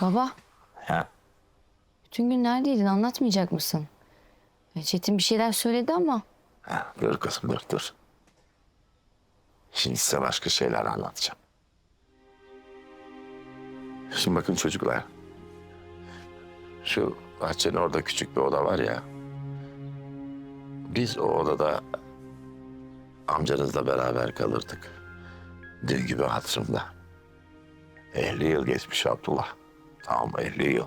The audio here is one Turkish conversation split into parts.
Baba, Ha? bütün gün neredeydin anlatmayacak mısın? E, Çetin bir şeyler söyledi ama ha? Dur kızım dur dur. Şimdi size başka şeyler anlatacağım. Şimdi bakın çocuklar. Şu bahçenin orada küçük bir oda var ya. Biz o odada amcanızla beraber kalırdık. Dil gibi hatırımda. 50 yıl geçmiş Abdullah. 50 yıl.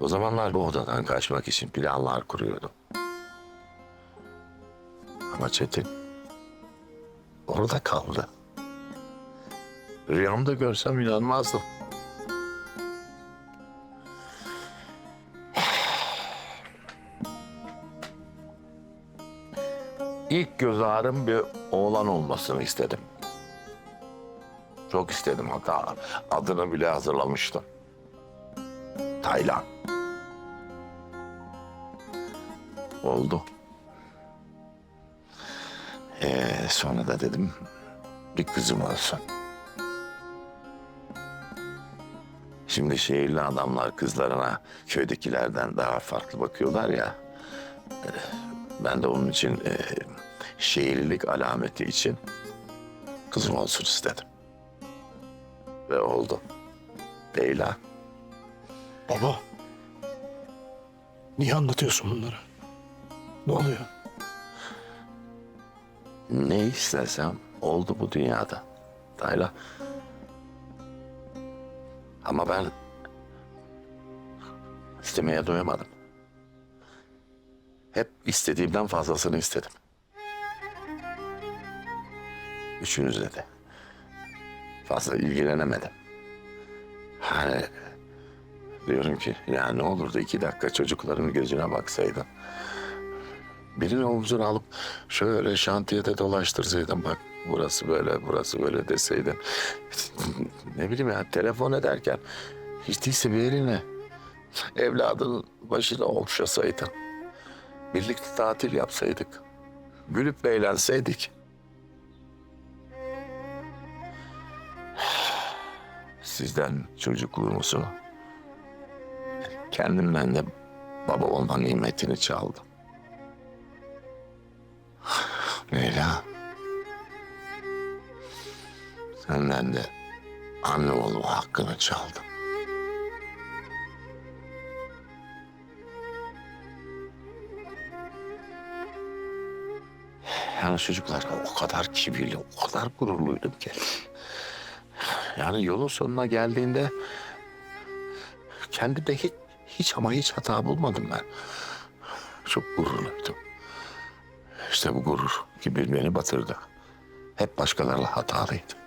O zamanlar bu odadan kaçmak için planlar kuruyordum. Ama Çetin orada kaldı. Rüyamda görsem inanmazdım. İlk göz ağrım bir oğlan olmasını istedim. Çok istedim hatta adını bile hazırlamıştım. Taylan. Oldu. Ee, sonra da dedim bir kızım olsun. Şimdi şehirli adamlar kızlarına köydekilerden daha farklı bakıyorlar ya. e, Ben de onun için e, şehirlilik alameti için kızım olsun istedim. Ve oldu. Leyla. Baba. Niye anlatıyorsun bunları? Ne oluyor? Ne istesem oldu bu dünyada. Tayla. Ama ben istemeye doyamadım. Hep istediğimden fazlasını istedim. Üçünüzle de. Fazla ilgilenemedim. Hani diyorum ki ya ne olurdu iki dakika çocukların gözüne baksaydım. Birini omzuna alıp şöyle şantiyede dolaştırsaydım bak burası böyle burası böyle deseydin. ne bileyim ya telefon ederken hiç değilse bir eline evladının başına okşasaydın. Birlikte tatil yapsaydık. Gülüp eğlenseydik. Sizden çocukluğumuzu kendimden de baba olma nimetini çaldım. Leyla. Senden de anne olma hakkını çaldım. Yani çocuklar o kadar kibirli, o kadar gururluydum ki. Yani yolun sonuna geldiğinde kendimde hiç, hiç ama hiç hata bulmadım ben. Çok gururluydum. İşte bu gurur kibir beni batırdı. Hep başkalarıyla hatalıydım.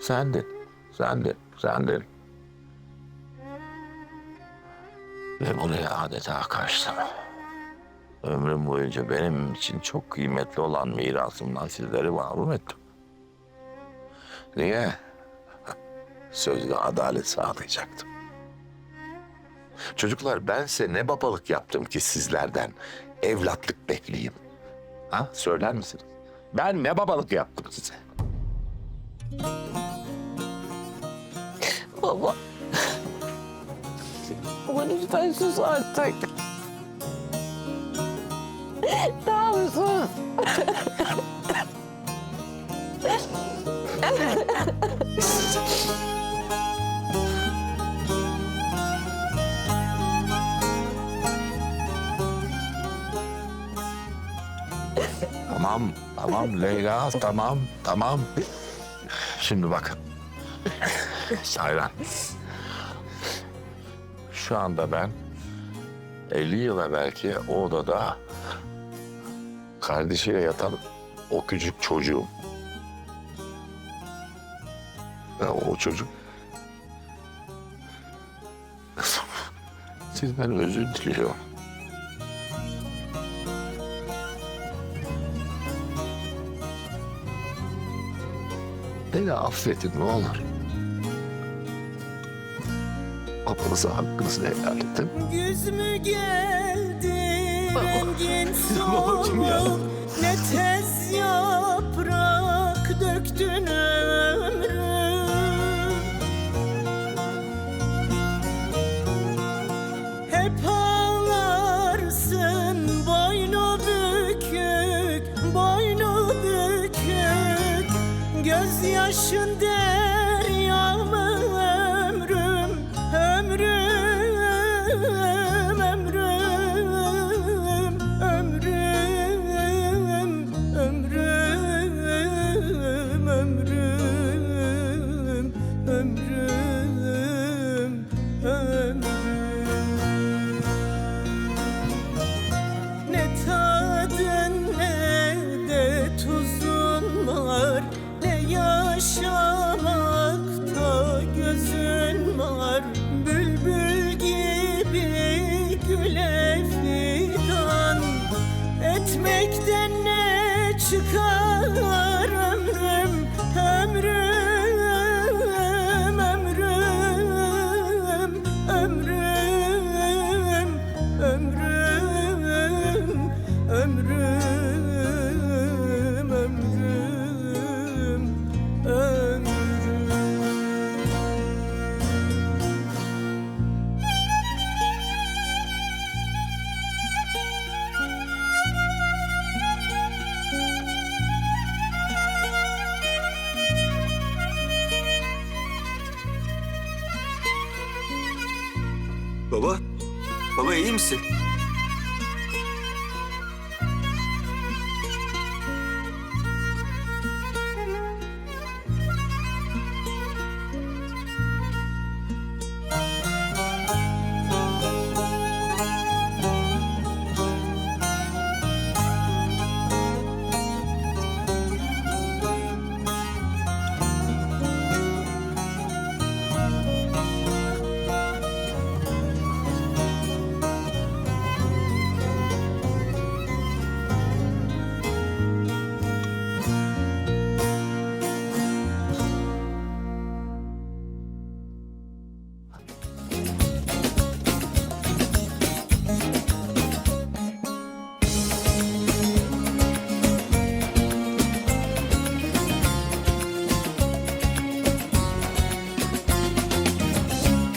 Sendin, sendin, sendin. Ve buraya adeta kaçtım. Ömrüm boyunca benim için çok kıymetli olan mirasımdan sizleri mahrum ettim. Niye? Sözde adalet sağlayacaktım. Çocuklar ben size ne babalık yaptım ki sizlerden evlatlık bekleyeyim? Ha söyler misiniz? Ben ne babalık yaptım size? Baba. Baba lütfen sus artık. Tamam sus. Tamam, tamam Leyla, tamam, tamam. Şimdi bakın. Sayran. Şu anda ben 50 yıla belki o odada kardeşiyle yatan o küçük çocuğum. Ve o çocuk sizden özür diliyor. Beni affedin ne olur. Babanıza hakkınızı helal edin. Güz mü geldi rengin soldu Ne tez yaprak döktün Gözyaşın deryamı Etmekten ne çıkar ömrüm Ömrüm, ömrüm, ömrüm, ömrüm, ömrüm, Baba, iyi misin?